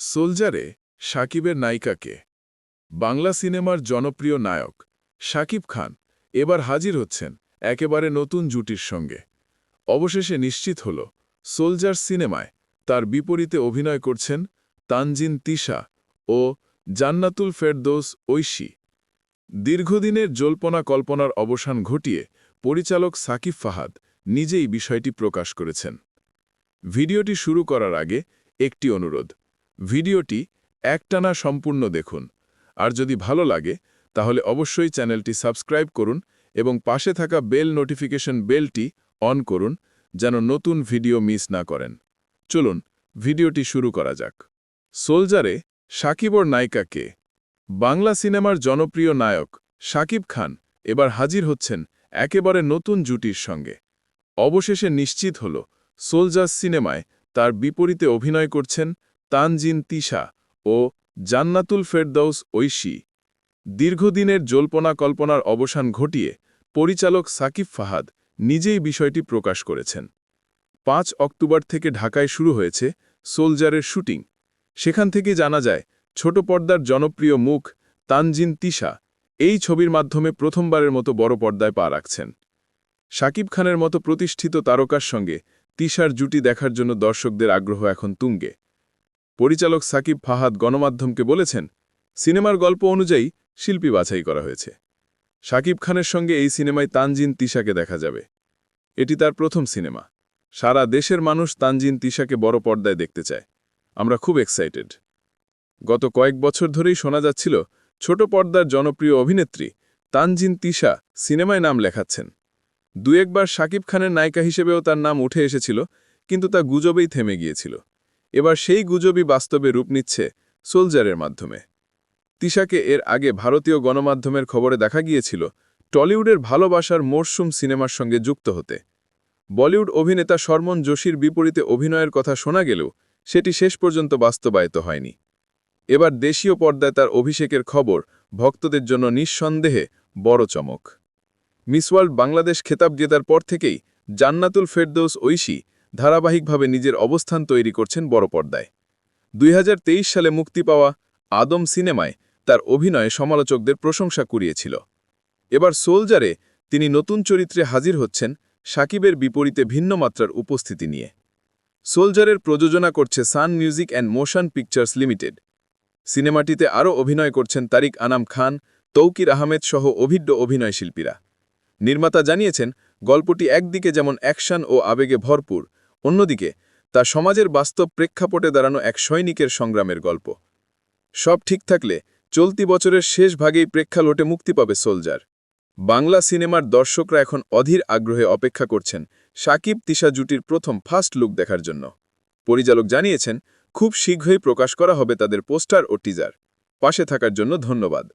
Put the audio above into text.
সোলজারে সাকিবের নায়িকাকে। বাংলা সিনেমার জনপ্রিয় নায়ক সাকিব খান এবার হাজির হচ্ছেন একেবারে নতুন জুটির সঙ্গে। অবশেষে নিশ্চিত হল, সোলজার সিনেমায় তার বিপরীতে অভিনয় করছেন তানজিন তিশা ও জান্নাতুল ফেরদৌস ঐশী। দীর্ঘদিনের জল্পনা কল্পনার অবসান ঘটিয়ে পরিচালক সাকিব ফাহাদ নিজেই বিষয়টি প্রকাশ করেছেন। ভিডিওটি শুরু করার আগে একটি অনুরোধ ভিডিওটি একটানা সম্পূর্ণ দেখুন। আর যদি ভালো লাগে, তাহলে অবশ্যই চ্যানেলটি সাবস্ক্রাইব করুন এবং পাশে থাকা বেল নোটিফিকেশন বেলটি অন করুন যেন নতুন ভিডিও মিস না করেন। চলুন, ভিডিওটি শুরু করা যাক। সোলজারে সাকিবর নায়িকা কে? বাংলা সিনেমার জনপ্রিয় নায়ক সাকিব খান এবার হাজির হচ্ছেন একেবারে নতুন জুটির সঙ্গে। অবশেষে নিশ্চিত হল, সোলজার সিনেমায় তার বিপরীতে অভিনয় করছেন তানজিন তিশা ও জান্নাতুল ফেরদৌস ঐশী। দীর্ঘদিনের জল্পনা কল্পনার অবসান ঘটিয়ে পরিচালক সাকিব ফাহাদ নিজেই বিষয়টি প্রকাশ করেছেন। পাঁচ অক্টোবর থেকে ঢাকায় শুরু হয়েছে সোলজারের শুটিং। সেখান থেকে জানা যায়, ছোট পর্দার জনপ্রিয় মুখ তানজিন তিশা এই ছবির মাধ্যমে প্রথমবারের মতো বড় পর্দায় পা রাখছেন। শাকিব খানের মতো প্রতিষ্ঠিত তারকার সঙ্গে তিশার জুটি দেখার জন্য দর্শকদের আগ্রহ এখন তুঙ্গে। পরিচালক সাকিব ফাহাদ গণমাধ্যমকে বলেছেন, সিনেমার গল্প অনুযায়ী শিল্পী বাছাই করা হয়েছে। শাকিব খানের সঙ্গে এই সিনেমায় তানজিন তিশাকে দেখা যাবে। এটি তার প্রথম সিনেমা। সারা দেশের মানুষ তানজিন তিশাকে বড় পর্দায় দেখতে চায়। আমরা খুব এক্সাইটেড গত কয়েক বছর ধরেই শোনা যাচ্ছিল, ছোট পর্দার জনপ্রিয় অভিনেত্রী তানজিন তিশা সিনেমায় নাম লেখাচ্ছেন। দু একবার শাকিব খানের নায়িকা হিসেবেও তার নাম উঠে এসেছিল, কিন্তু তা গুজবেই থেমে গিয়েছিল। এবার সেই গুজবই বাস্তবে রূপ নিচ্ছে সোলজারের মাধ্যমে। তিশাকে এর আগে ভারতীয় গণমাধ্যমের খবরে দেখা গিয়েছিল টলিউডের ভালোবাসার মরশুম সিনেমার সঙ্গে যুক্ত হতে। বলিউড অভিনেতা শর্মন যোশীর বিপরীতে অভিনয়ের কথা শোনা গেলেও সেটি শেষ পর্যন্ত বাস্তবায়িত হয়নি। এবার দেশীয় পর্দায় তার অভিষেকের খবর ভক্তদের জন্য নিঃসন্দেহে বড় চমক। মিস ওয়ার্ল্ড বাংলাদেশ খেতাব জেতার পর থেকেই জান্নাতুল ফেরদৌস ঐশী ধারাবাহিকভাবে নিজের অবস্থান তৈরি করছেন বড় পর্দায়। দুই হাজার তেইশ সালে মুক্তি পাওয়া আদম সিনেমায় তার অভিনয়ে সমালোচকদের প্রশংসা কুড়িয়েছিল। এবার সোলজারে তিনি নতুন চরিত্রে হাজির হচ্ছেন সাকিবের বিপরীতে ভিন্ন মাত্রার উপস্থিতি নিয়ে। সোলজারের প্রযোজনা করছে Sun Music and Motion Pictures Limited. সিনেমাটিতে আরও অভিনয় করছেন তারিক আনাম খান, তৌকির আহমেদ সহ অভিজ্ঞ অভিনয়শিল্পীরা। নির্মাতা জানিয়েছেন, গল্পটি একদিকে যেমন অ্যাকশন ও আবেগে ভরপুর অন্যদিকে, তা সমাজের বাস্তব প্রেক্ষাপটে দাঁড়ানো এক সৈনিকের সংগ্রামের গল্প। সব ঠিক থাকলে, চলতি বছরের শেষ ভাগেই প্রেক্ষালোটে মুক্তি পাবে সোলজার। বাংলা সিনেমার দর্শকরা এখন অধীর আগ্রহে অপেক্ষা করছেন সাকিব তিশা জুটির প্রথম ফার্স্ট লুক দেখার জন্য। পরিচালক জানিয়েছেন, খুব শীঘ্রই প্রকাশ করা হবে তাদের পোস্টার ও টিজার। পাশে থাকার জন্য ধন্যবাদ।